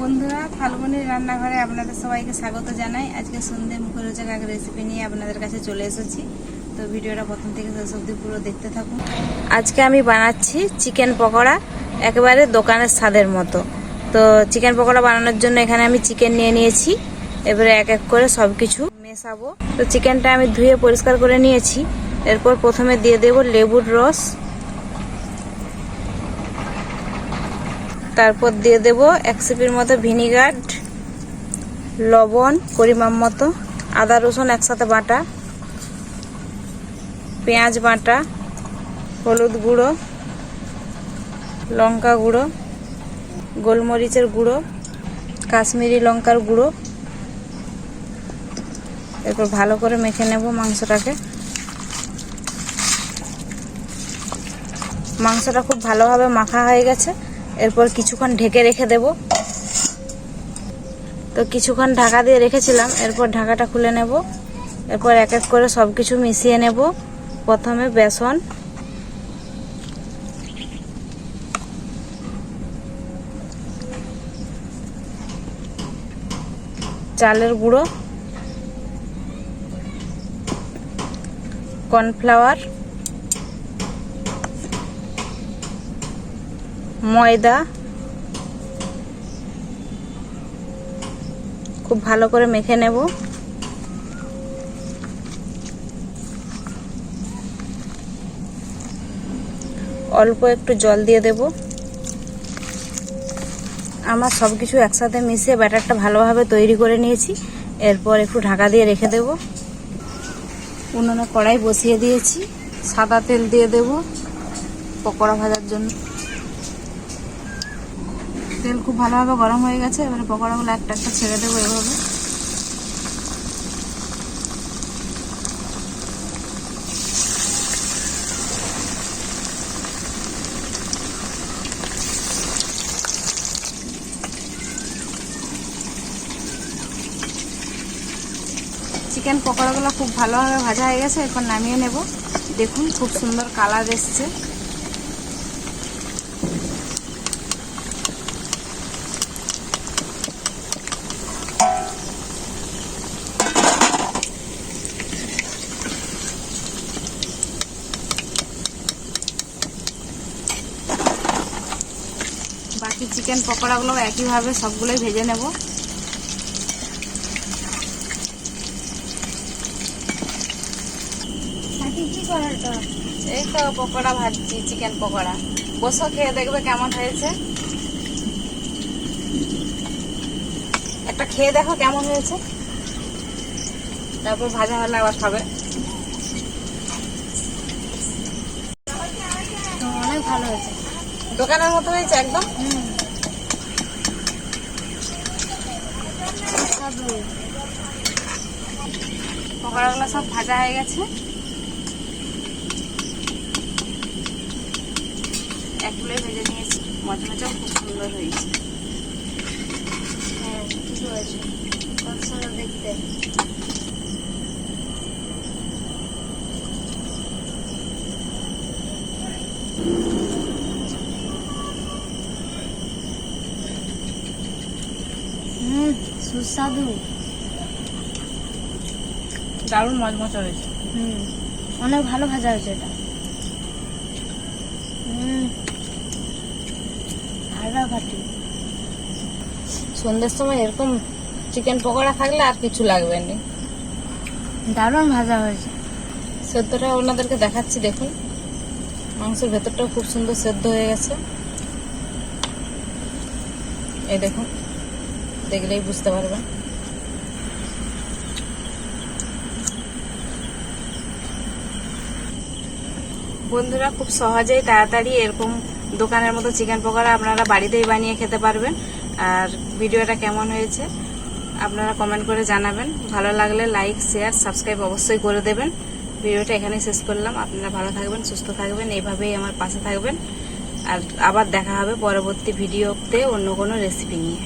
বন্ধুরা, ফাল্গুনির রান্নাঘরে আপনাদের সবাইকে স্বাগত জানাই। আজকে সন্ধে মুখরোচক এক রেসিপি নিয়ে আপনাদের কাছে চলে এসেছি। তো ভিডিওটা প্রথম থেকে শেষ অবধি পুরো দেখতে থাকুন। আজকে আমি বানাচ্ছি চিকেন পকোড়া, একেবারে দোকানের স্বাদের মতো। তো চিকেন পকোড়া বানানোর জন্য এখানে আমি চিকেন নিয়ে নিয়েছি। এবারে এক এক করে সব কিছু মেশাবো। তো চিকেনটা আমি ধুয়ে পরিষ্কার করে নিয়েছি। এরপর প্রথমে দিয়ে দেব লেবুর রস। তারপর দিয়ে দেব এক সিপির মতো ভিনিগার, লবণ, পরিমাণ মতো, আদা রসুন একসাথে বাটা, পেঁয়াজ বাটা, হলুদ গুঁড়ো, লঙ্কা গুঁড়ো, গোলমরিচের গুঁড়ো, কাশ্মীরি লঙ্কার গুঁড়ো। এরপর ভালো করে মেখে নেব মাংসটাকে। মাংসটা খুব ভালোভাবে মাখা হয়ে গেছে। এরপর কিছুক্ষণ ঢেকে রেখে দেব। তো কিছুক্ষণ ঢাকা দিয়ে রেখেছিলাম, এরপর ঢাকাটা খুলে নেব। এরপর এক এক করে সব কিছু মিশিয়ে নেব। প্রথমে বেসন। চালের গুঁড়ো। কর্নফ্লাওয়ার। ময়দা। খুব ভালো করে মেখে নেব। অল্প একটু জল দিয়ে দেব। আমার সব কিছু একসাথে মিশিয়ে ব্যাটারটা ভালোভাবে তৈরি করে নিয়েছি। এরপর একটু ঢাকা দিয়ে রেখে দেব। উনুনে কড়াই বসিয়ে দিয়েছি। সাদা তেল দিয়ে দেব। পকোড়া ভাজার জন্য। তেল খুব ভালোভাবে গরম হয়ে গেছে, এবারে পকোড়াগুলো একটা একটা ছেড়ে দেবো এভাবে। চিকেন পকোড়াগুলো খুব ভালোভাবে ভাজা হয়ে গেছে, এখন নামিয়ে নেব। দেখুন, খুব সুন্দর কালার এসছে। বাকি চিকেন পকোড়াগুলো একইভাবে সবগুলোই ভেজে নেব। এই তো পকোড়া ভাজছি চিকেন পকোড়া। বসো খেয়ে দেখবে কেমন হয়েছে। একটা খেয়ে দেখো কেমন হয়েছে। তারপর ভাজা হলে আবার খাবে। অনেক ভালো হয়েছে। দোকানের মতো হয়েছে একদম? পকোড়াগুলো সব ভাজা হয়ে গেছে। একগুলোই ভেজে নিয়েছি। মচমচেও খুব সুন্দর হয়েছে। হ্যাঁ ঠিক হয়েছে দেখতে। হুম সুস্বাদু। দারুণ মজমচা হয়েছে। হুম অনেক ভালো ভাজা হয়েছে এটা। হুম সন্ধ্যের সময় এরকম চিকেন পকোড়া থাকলে আর কিছু লাগবে না। দারুণ ভাজা হয়েছে। সেদ্ধটা ওনাদেরকে দেখাচ্ছি দেখুন। মাংসের ভেতরটাও খুব সুন্দর সেদ্ধ হয়ে গেছে। এই দেখুন। দেখলেই বুঝতে পারবেন বন্ধুরা, খুব সহজেই তাড়াতাড়ি এরকম দোকানের মতো চিকেন পকোড়া আপনারা বাড়িতেই বানিয়ে খেতে পারবেন। আর ভিডিওটা কেমন হয়েছে আপনারা কমেন্ট করে জানাবেন। ভালো লাগলে লাইক শেয়ার সাবস্ক্রাইব অবশ্যই করে দেবেন। ভিডিওটা এখানেই শেষ করলাম। আপনারা ভালো থাকবেন, সুস্থ থাকবেন, এইভাবেই আমার পাশে থাকবেন। আর আবার দেখা হবে পরবর্তী ভিডিওতে অন্য কোনো রেসিপি নিয়ে।